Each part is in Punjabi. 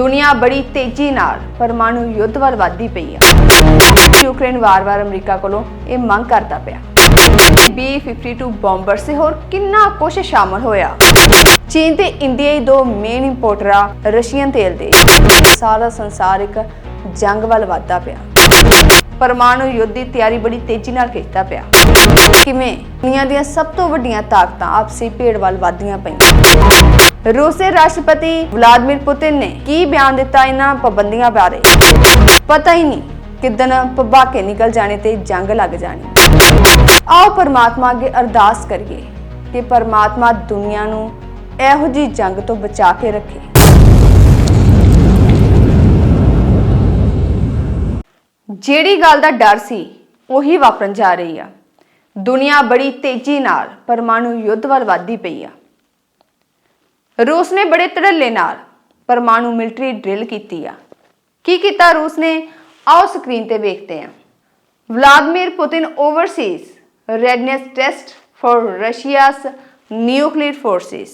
ਦੁਨੀਆ ਬੜੀ ਤੇਜ਼ੀ ਨਾਲ ਪਰਮਾਣੂ ਯੁੱਧ ਵੱਲ ਵਧਦੀ ਪਈ ਆ। ਯੂਕਰੇਨ ਵਾਰ-ਵਾਰ ਅਮਰੀਕਾ ਕੋਲੋਂ ਇਹ ਮੰਗ ਕਰਦਾ ਪਿਆ। B52 ਬੰਬਰ ਸੇ ਹੋਰ ਕਿੰਨਾ ਕੁਝ ਸ਼ਾਮਲ ਹੋਇਆ। ਚੀਨ ਤੇ ਇੰਡੀਆ ਹੀ ਦੋ ਮੇਨ ਇੰਪੋਰਟਰ ਆ ਰਸ਼ੀਅਨ ਤੇਲ ਦੇ। ਸਾਰਾ ਸੰਸਾਰ ਇੱਕ ਜੰਗ ਵੱਲ ਵਧਦਾ ਪਿਆ। ਪਰਮਾਣੂ ਯੁੱਧ ਦੀ ਤਿਆਰੀ ਬੜੀ ਤੇਜ਼ੀ ਨਾਲ ਖਿੱਚਦਾ ਪਿਆ। ਕਿਵੇਂ? ਦੁਨੀਆ ਦੀਆਂ ਸਭ ਤੋਂ ਵੱਡੀਆਂ ਤਾਕਤਾਂ ਆਪਸੀ ਭੇੜ ਵੱਲ ਵਧਦੀਆਂ ਪਈਆਂ। ਰੂਸ ਦੇ ਰਾਸ਼ਟਰਪਤੀ ਵਲਾਦੀਮੀਰ ਪੁਤਿਨ ਨੇ ਕੀ ਬਿਆਨ ਦਿੱਤਾ ਇਹਨਾਂ ਪਾਬੰਦੀਆਂ ਬਾਰੇ? ਪਤਾ ਹੀ ਨਹੀਂ ਕਿਦਨ ਪਬਾਕੇ ਨਿਕਲ ਜਾਣੇ ਤੇ ਜੰਗ ਲੱਗ ਜਾਣੀ। ਆਓ ਪਰਮਾਤਮਾ ਅੱਗੇ ਅਰਦਾਸ ਕਰੀਏ ਕਿ ਪਰਮਾਤਮਾ ਦੁਨੀਆ ਨੂੰ ਇਹੋ ਜੀ ਜੰਗ ਤੋਂ ਬਚਾ ਕੇ ਰੱਖੇ। ਜਿਹੜੀ ਗੱਲ ਦਾ ਡਰ ਸੀ, ਉਹੀ ਵਾਪਰਨ ਜਾ ਰਹੀ ਆ। ਦੁਨੀਆ ਬੜੀ ਤੇਜ਼ੀ ਨਾਲ ਪਰਮਾਣੂ ਯੁੱਧ ਵੱਲ ਵਧਦੀ ਪਈ ਆ। ਰੂਸ ਨੇ ਬੜੇ ਧੜੱਲੇ ਨਾਲ ਪਰਮਾਣੂ ਮਿਲਟਰੀ ਡਰਿਲ ਕੀਤੀ ਆ। ਕੀ ਕੀਤਾ ਰੂਸ ਨੇ? ਆਓ ਸਕਰੀਨ ਤੇ ਵੇਖਦੇ ਹਾਂ Vladimir Putin oversees readiness test for Russia's nuclear forces.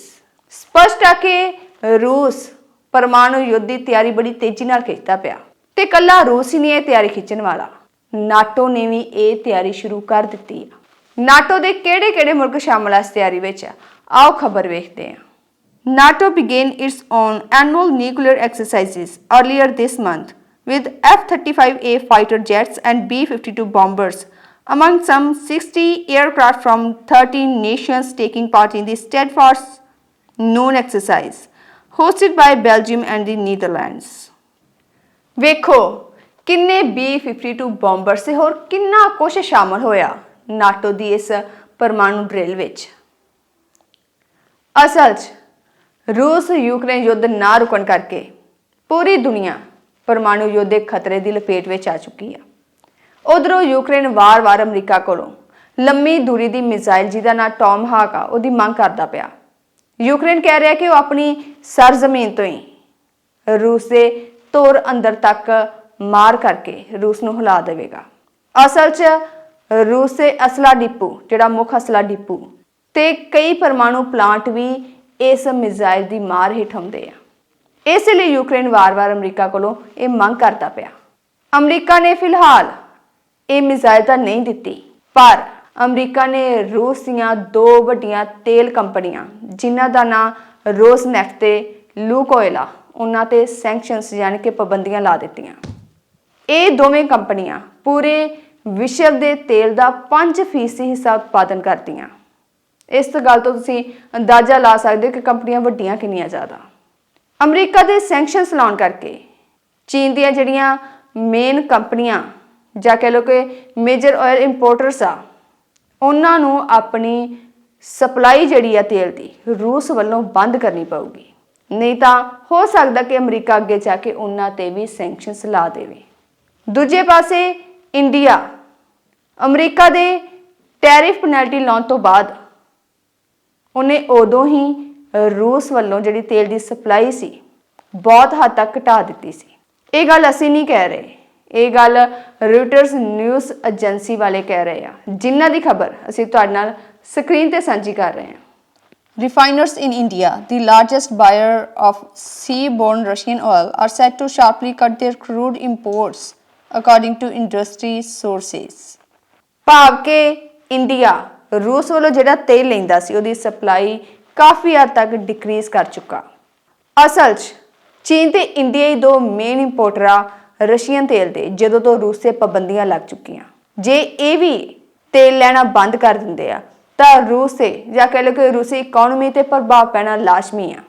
ਸਪਸ਼ਟ ਆ ਕਿ ਰੂਸ ਪਰਮਾਣੂ ਯੁੱਧ ਦੀ ਤਿਆਰੀ ਬੜੀ ਤੇਜ਼ੀ ਨਾਲ ਕੀਤਾ ਪਿਆ। ਤੇ ਕੱਲਾ ਰੂਸ ਹੀ ਨਹੀਂ ਇਹ ਤਿਆਰੀ ਖਿੱਚਣ ਵਾਲਾ ਨਾਟੋ ਨੇ ਵੀ ਇਹ ਤਿਆਰੀ ਸ਼ੁਰੂ ਕਰ ਦਿੱਤੀ ਆ ਨਾਟੋ ਦੇ ਕਿਹੜੇ-ਕਿਹੜੇ ਮੁਲਕ ਸ਼ਾਮਲ ਆ ਇਸ ਤਿਆਰੀ ਵਿੱਚ ਆਓ ਖਬਰ ਵੇਖਦੇ ਹਾਂ NATO began its own annual nuclear exercises earlier this month with F-35A fighter jets and B-52 bombers, among some 60 aircraft from 13 nations taking part in the steadfast known exercise, hosted by Belgium and the Netherlands. ਵੇਖੋ, ਕਿੰਨੇ B-52 ਬੰਬਰ ਸੇ ਹੋਰ ਕਿੰਨਾ ਕੁਝ ਸ਼ਾਮਲ ਹੋਇਆ ਨਾਟੋ ਦੀ ਇਸ ਪਰਮਾਣੂ ਡਰਿਲ ਵਿੱਚ। ਅਸਲ 'ਚ ਰੂਸ ਯੂਕਰੇਨ ਯੁੱਧ ਨਾ ਰੁਕਣ ਕਰਕੇ ਪੂਰੀ ਦੁਨੀਆ ਪਰਮਾਣੂ ਯੁੱਧ ਦੇ ਖਤਰੇ ਦੀ ਲਪੇਟ ਵਿੱਚ ਆ ਚੁੱਕੀ ਆ। ਉਧਰੋਂ ਯੂਕਰੇਨ ਵਾਰ-ਵਾਰ ਅਮਰੀਕਾ ਕੋਲੋਂ ਲੰਮੀ ਦੂਰੀ ਦੀ ਮਿਜ਼ਾਈਲ ਜਿਹਦਾ ਨਾਂ ਟੌਮ ਹਾਕ ਆ, ਉਹਦੀ ਮੰਗ ਕਰਦਾ ਪਿਆ। ਯੂਕਰੇਨ ਕਹਿ ਰਿਹਾ ਕਿ ਉਹ ਆਪਣੀ ਸਰਜ਼ਮੀਨ ਤੋਂ ਹੀ ਰੂਸ ਦੇ ਤੋਰ ਅੰਦਰ ਤੱਕ ਮਾਰ ਕਰਕੇ ਰੂਸ ਨੂੰ ਹਿਲਾ ਦੇਵੇਗਾ। ਅਸਲ 'ਚ ਰੂਸ ਦੇ ਅਸਲਾ ਡਿਪੂ, ਜਿਹੜਾ ਮੁੱਖ ਅਸਲਾ ਡਿਪੂ, ਤੇ ਕਈ ਪਰਮਾਣੂ ਪਲਾਂਟ ਵੀ ਇਸ ਮਿਜ਼ਾਈਲ ਦੀ ਮਾਰ ਹੇਠ ਆਉਂਦੇ ਆ। ਇਸ ਲਈ ਯੂਕਰੇਨ ਵਾਰ-ਵਾਰ ਅਮਰੀਕਾ ਕੋਲੋਂ ਇਹ ਮੰਗ ਕਰਦਾ ਪਿਆ। ਅਮਰੀਕਾ ਨੇ ਫਿਲਹਾਲ ਇਹ ਮਿਜ਼ਾਈਲ ਤਾਂ ਨਹੀਂ ਦਿੱਤੀ, ਪਰ ਅਮਰੀਕਾ ਨੇ ਰੂਸ ਦੀਆਂ ਦੋ ਵੱਡੀਆਂ ਤੇਲ ਕੰਪਨੀਆਂ, ਜਿਨ੍ਹਾਂ ਦਾ ਨਾਂ ਰੋਸਨੈਫਟ ਤੇ ਲੂਕੋਇਲਾ ਉਹਨਾਂ ਤੇ ਸੈਂਕਸ਼ਨਸ ਯਾਨੀ ਕਿ ਪਾਬੰਦੀਆਂ ਲਾ ਦਿੱਤੀਆਂ। ਇਹ ਦੋਵੇਂ ਕੰਪਨੀਆਂ ਪੂਰੇ ਵਿਸ਼ਵ ਦੇ ਤੇਲ ਦਾ 5% ਹਿੱਸਾ ਉਤਪਾਦਨ ਕਰਦੀਆਂ। ਇਸ ਗੱਲ ਤੋਂ ਤੁਸੀਂ ਅੰਦਾਜ਼ਾ ਲਾ ਸਕਦੇ ਹੋ ਕਿ ਕੰਪਨੀਆਂ ਵੱਡੀਆਂ ਕਿੰਨੀਆਂ ਜ਼ਿਆਦਾ। ਅਮਰੀਕਾ ਦੇ ਸੈਂਕਸ਼ਨਸ ਲਾਉਣ ਕਰਕੇ ਚੀਨ ਦੀਆਂ ਜਿਹੜੀਆਂ ਮੇਨ ਕੰਪਨੀਆਂ ਜਾਂ ਕਹਿ ਲਓ ਕਿ ਮੇਜਰ ਆਇਲ ਇੰਪੋਰਟਰਸ ਆ, ਉਹਨਾਂ ਨੂੰ ਆਪਣੀ ਸਪਲਾਈ ਜਿਹੜੀ ਆ ਤੇਲ ਦੀ ਰੂਸ ਵੱਲੋਂ ਬੰਦ ਕਰਨੀ ਪਊਗੀ। ਨਹੀਂ ਤਾਂ ਹੋ ਸਕਦਾ ਕਿ ਅਮਰੀਕਾ ਅੱਗੇ ਜਾ ਕੇ ਉਹਨਾਂ ਤੇ ਵੀ ਸੈਂਕਸ਼ਨਸ ਲਾ ਦੇਵੇ। ਦੂਜੇ ਪਾਸੇ, ਇੰਡੀਆ। ਅਮਰੀਕਾ ਦੇ ਟੈਰਿਫ ਪੈਨਲਟੀ ਲਾਉਣ ਤੋਂ ਬਾਅਦ ਉਹਨੇ ਉਦੋਂ ਹੀ ਰੂਸ ਵੱਲੋਂ ਜਿਹੜੀ ਤੇਲ ਦੀ ਸਪਲਾਈ ਸੀ, ਬਹੁਤ ਹੱਦ ਤੱਕ ਘਟਾ ਦਿੱਤੀ ਸੀ। ਇਹ ਗੱਲ ਅਸੀਂ ਨਹੀਂ ਕਹਿ ਰਹੇ। ਇਹ ਗੱਲ ਰੂਟਰਸ ਨਿਊਜ਼ ਏਜੰਸੀ ਵਾਲੇ ਕਹਿ ਰਹੇ ਆ। ਜਿਨ੍ਹਾਂ ਦੀ ਖਬਰ ਅਸੀਂ ਤੁਹਾਡੇ ਨਾਲ ਸਕਰੀਨ ਤੇ ਸਾਂਝੀ ਕਰ ਰਹੇ ਹਾਂ। Refiners in India, the largest buyer of seaborne Russian oil, are set to sharply cut their crude imports, according to industry sources. ਭਾਵ ਕਿ ਇੰਡੀਆ ਰੂਸ ਵੱਲੋਂ ਜਿਹੜਾ ਤੇਲ ਲੈਂਦਾ ਸੀ ਉਹਦੀ ਸਪਲਾਈ ਕਾਫੀ ਹੱਦ ਤੱਕ ਡਿਕਰੀਜ਼ ਕਰ ਚੁੱਕਾ ਅਸਲ 'ਚ ਚੀਨ ਤੇ ਇੰਡੀਆ ਹੀ ਦੋ ਮੇਨ ਇੰਪੋਰਟਰ ਆ ਰਸ਼ੀਅਨ ਤੇਲ ਦੇ ਜਦੋਂ ਤੋਂ ਰੂਸ ਤੇ ਪਾਬੰਦੀਆਂ ਲੱਗ ਚੁੱਕੀਆਂ ਜੇ ਇਹ ਵੀ ਤੇਲ ਲੈਣਾ ਬੰਦ ਕਰ ਦਿੰਦੇ ਆ ਤਾਂ ਰੂਸ ਤੇ ਜਾਂ ਕਹਿ ਲਓ ਕਿ ਰੂਸੀ ਇਕਨੋਮੀ ਤੇ ਪ੍ਰਭਾਵ ਪੈਣਾ ਲਾਜ਼ਮੀ ਆ।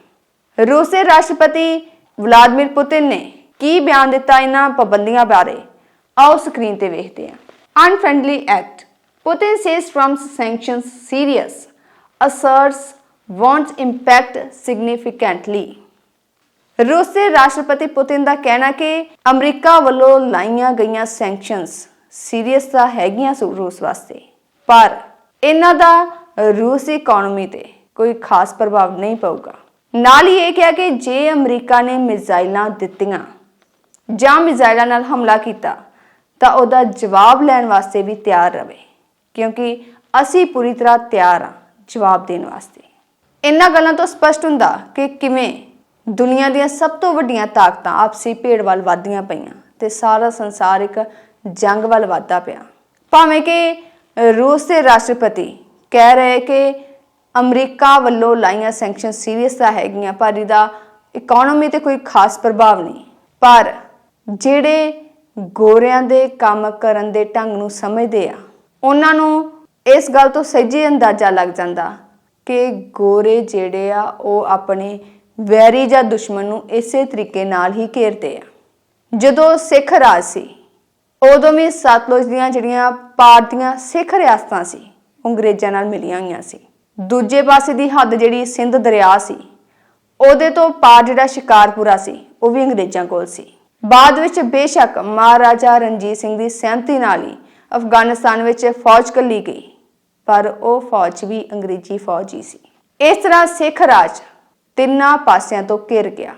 ਰੂਸ ਦੇ ਰਾਸ਼ਟਰਪਤੀ ਵਲਾਦੀਮੀਰ ਪੁਤਿਨ ਨੇ ਕੀ ਬਿਆਨ ਦਿੱਤਾ ਇਹਨਾਂ ਪਾਬੰਦੀਆਂ ਬਾਰੇ? ਆਓ ਸਕਰੀਨ ਤੇ ਵੇਖਦੇ ਹਾਂ। Unfriendly act Putin says Trump's sanctions serious asserts won't impact significantly ਰੂਸ ਦੇ ਰਾਸ਼ਟਰਪਤੀ ਪੁਤਿਨ ਦਾ ਕਹਿਣਾ ਕਿ ਅਮਰੀਕਾ ਵੱਲੋਂ ਲਾਈਆਂ ਗਈਆਂ ਸੈਂਕਸ਼ਨਸ ਸੀਰੀਅਸ ਤਾਂ ਹੈਗੀਆਂ ਸੂ- ਰੂਸ ਵਾਸਤੇ, ਪਰ ਇਹਨਾਂ ਦਾ ਰੂਸ ਇਕਨੋਮੀ ਤੇ ਕੋਈ ਖਾਸ ਪ੍ਰਭਾਵ ਨਹੀਂ ਪਊਗਾ। ਨਾਲ ਹੀ ਇਹ ਕਿਹਾ ਕਿ ਜੇ ਅਮਰੀਕਾ ਨੇ ਮਿਜ਼ਾਈਲਾਂ ਦਿੱਤੀਆਂ ਜਾਂ ਮਿਜ਼ਾਈਲਾਂ ਨਾਲ ਹਮਲਾ ਕੀਤਾ, ਤਾਂ ਉਹਦਾ ਜਵਾਬ ਲੈਣ ਵਾਸਤੇ ਵੀ ਤਿਆਰ ਰਹੇ ਕਿਉਂਕਿ ਅਸੀਂ ਪੂਰੀ ਤਰ੍ਹਾਂ ਤਿਆਰ ਹਾਂ ਜਵਾਬ ਦੇਣ ਵਾਸਤੇ। ਇਹਨਾਂ ਗੱਲਾਂ ਤੋਂ ਸਪਸ਼ਟ ਹੁੰਦਾ ਕਿ ਕਿਵੇਂ ਦੁਨੀਆ ਦੀਆਂ ਸਭ ਤੋਂ ਵੱਡੀਆਂ ਤਾਕਤਾਂ ਆਪਸੀ ਭੇੜ ਵੱਲ ਵਧਦੀਆਂ ਪਈਆਂ ਤੇ ਸਾਰਾ ਸੰਸਾਰ ਇੱਕ ਜੰਗ ਵੱਲ ਵਧਦਾ ਪਿਆ। ਭਾਵੇਂ ਕਿ ਰੂਸ ਦੇ ਰਾਸ਼ਟਰਪਤੀ ਕਹਿ ਰਹੇ ਕਿ ਅਮਰੀਕਾ ਵੱਲੋਂ ਲਾਈਆਂ ਸੈਂਕਸ਼ਨ ਸੀਰੀਅਸ ਤਾਂ ਹੈਗੀਆਂ, ਪਰ ਇਹਦਾ ਇਕਨੋਮੀ ਤੇ ਕੋਈ ਖਾਸ ਪ੍ਰਭਾਵ ਨਹੀਂ। ਪਰ ਜਿਹੜੇ ਗੋਰਿਆਂ ਦੇ ਕੰਮ ਕਰਨ ਦੇ ਢੰਗ ਨੂੰ ਸਮਝਦੇ ਆ, ਉਹਨਾਂ ਨੂੰ ਇਸ ਗੱਲ ਤੋਂ ਸਹਿਜੇ ਅੰਦਾਜ਼ਾ ਲੱਗ ਜਾਂਦਾ ਕਿ ਗੋਰੇ ਜਿਹੜੇ ਆ, ਉਹ ਆਪਣੇ ਵੈਰੀ ਜਾਂ ਦੁਸ਼ਮਣ ਨੂੰ ਇਸੇ ਤਰੀਕੇ ਨਾਲ ਹੀ ਘੇਰਦੇ ਆ। ਜਦੋਂ ਸਿੱਖ ਰਾਜ ਸੀ ਉਦੋਂ ਵੀ ਸਤਲੁਜ ਦੀਆਂ ਜਿਹੜੀਆਂ ਪਾਰ ਦੀਆਂ ਸਿੱਖ ਰਿਆਸਤਾਂ ਸੀ ਉਹ ਅੰਗਰੇਜ਼ਾਂ ਨਾਲ ਮਿਲੀਆਂ ਹੋਈਆਂ ਸੀ। ਦੂਜੇ ਪਾਸੇ ਦੀ ਹੱਦ ਜਿਹੜੀ ਸਿੰਧ ਦਰਿਆ ਸੀ, ਉਹਦੇ ਤੋਂ ਪਾਰ ਜਿਹੜਾ ਸ਼ਿਕਾਰਪੁਰਾ ਸੀ, ਉਹ ਵੀ ਅੰਗਰੇਜ਼ਾਂ ਕੋਲ ਸੀ। ਬਾਅਦ ਵਿੱਚ ਬੇਸ਼ੱਕ ਮਹਾਰਾਜਾ ਰਣਜੀਤ ਸਿੰਘ ਦੀ ਸਹਿਮਤੀ ਨਾਲ ਹੀ ਅਫਗਾਨਿਸਤਾਨ ਵਿੱਚ ਫੌਜ ਕੱਲੀ ਗਈ, ਪਰ ਉਹ ਫੌਜ ਵੀ ਅੰਗਰੇਜ਼ੀ ਫੌਜ ਹੀ ਸੀ। ਇਸ ਤਰ੍ਹਾਂ ਸਿੱਖ ਰਾਜ ਤਿੰਨਾਂ ਪਾਸਿਆਂ ਤੋਂ ਘਿਰ ਗਿਆ,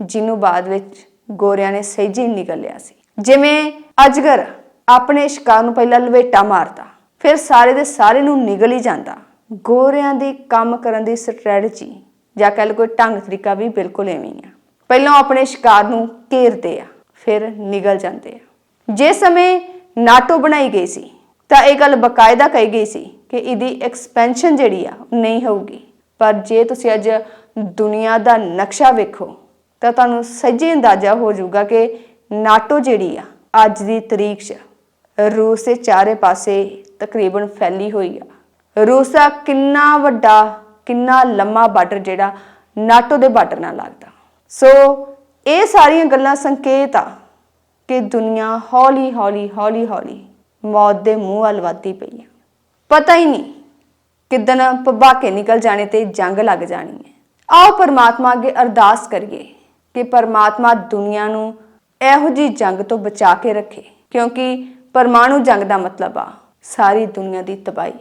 ਜਿਹਨੂੰ ਬਾਅਦ ਵਿੱਚ ਗੋਰਿਆਂ ਨੇ ਸਹਿਜੇ ਨਿਕਲ ਲਿਆ ਸੀ। ਜਿਵੇਂ ਅਜਗਰ ਆਪਣੇ ਸ਼ਿਕਾਰ ਨੂੰ ਪਹਿਲਾਂ ਲਵੇਟਾ ਮਾਰਦਾ, ਫਿਰ ਸਾਰੇ ਦੇ ਸਾਰੇ ਨੂੰ ਨਿਗਲ ਹੀ ਜਾਂਦਾ। ਗੋਰਿਆਂ ਦੀ ਕੰਮ ਕਰਨ ਦੀ ਸਟ੍ਰੈਟਜੀ ਜਾਂ ਕਹਿ ਲਓ ਕੋਈ ਢੰਗ ਤਰੀਕਾ ਵੀ ਬਿਲਕੁਲ ਐਵੇਂ ਹੀ ਆ। ਪਹਿਲਾਂ ਉਹ ਆਪਣੇ ਸ਼ਿਕਾਰ ਨੂੰ ਘੇਰਦੇ ਆ, ਫਿਰ ਨਿਗਲ ਜਾਂਦੇ ਆ। ਜੇ ਸਮੇਂ ਨਾਟੋ ਬਣਾਈ ਗਈ ਸੀ, ਤਾਂ ਇਹ ਗੱਲ ਬਕਾਇਦਾ ਕਹੀ ਗਈ ਸੀ ਕਿ ਇਹਦੀ ਐਕਸਪੈਂਸ਼ਨ ਜਿਹੜੀ ਆ ਨਹੀਂ ਹੋਊਗੀ। ਪਰ ਜੇ ਤੁਸੀਂ ਅੱਜ ਦੁਨੀਆ ਦਾ ਨਕਸ਼ਾ ਵੇਖੋ, ਤਾਂ ਤੁਹਾਨੂੰ ਸਹੀ ਅੰਦਾਜ਼ਾ ਹੋ ਜਾਊਗਾ ਕਿ ਨਾਟੋ ਜਿਹੜੀ ਆ ਅੱਜ ਦੀ ਤਰੀਕ 'ਚ ਰੂਸ ਦੇ ਚਾਰੇ ਪਾਸੇ ਤਕਰੀਬਨ ਫੈਲੀ ਹੋਈ ਆ। ਰੂਸ ਦਾ ਕਿੰਨਾ ਵੱਡਾ, ਕਿੰਨਾ ਲੰਮਾ ਬਾਰਡਰ ਜਿਹੜਾ ਨਾਟੋ ਦੇ ਬਾਰਡਰ ਨਾਲ ਲੱਗਦਾ। ਸੋ ਇਹ ਸਾਰੀਆਂ ਗੱਲਾਂ ਸੰਕੇਤ ਆ ਕਿ ਦੁਨੀਆ ਹੌਲੀ ਹੌਲੀ ਹੌਲੀ ਹੌਲੀ ਮੌਤ ਦੇ ਮੂੰਹ ਵੱਲ ਵੱਧਦੀ ਪਈ ਆ। ਪਤਾ ਹੀ ਨਹੀਂ ਕਿਦਨ ਭਬਾਕੇ ਨਿਕਲ ਜਾਣੇ ਤੇ ਜੰਗ ਲੱਗ ਜਾਣੀ ਹੈ। ਆਓ ਪਰਮਾਤਮਾ ਅੱਗੇ ਅਰਦਾਸ ਕਰੀਏ ਕਿ ਪਰਮਾਤਮਾ ਦੁਨੀਆ ਨੂੰ ਇਹੋ ਜੀ ਜੰਗ ਤੋਂ ਬਚਾ ਕੇ ਰੱਖੇ, ਕਿਉਂਕਿ ਪਰਮਾਣੂ ਜੰਗ ਦਾ ਮਤਲਬ ਆ ਸਾਰੀ ਦੁਨੀਆ ਦੀ ਤਬਾਹੀ।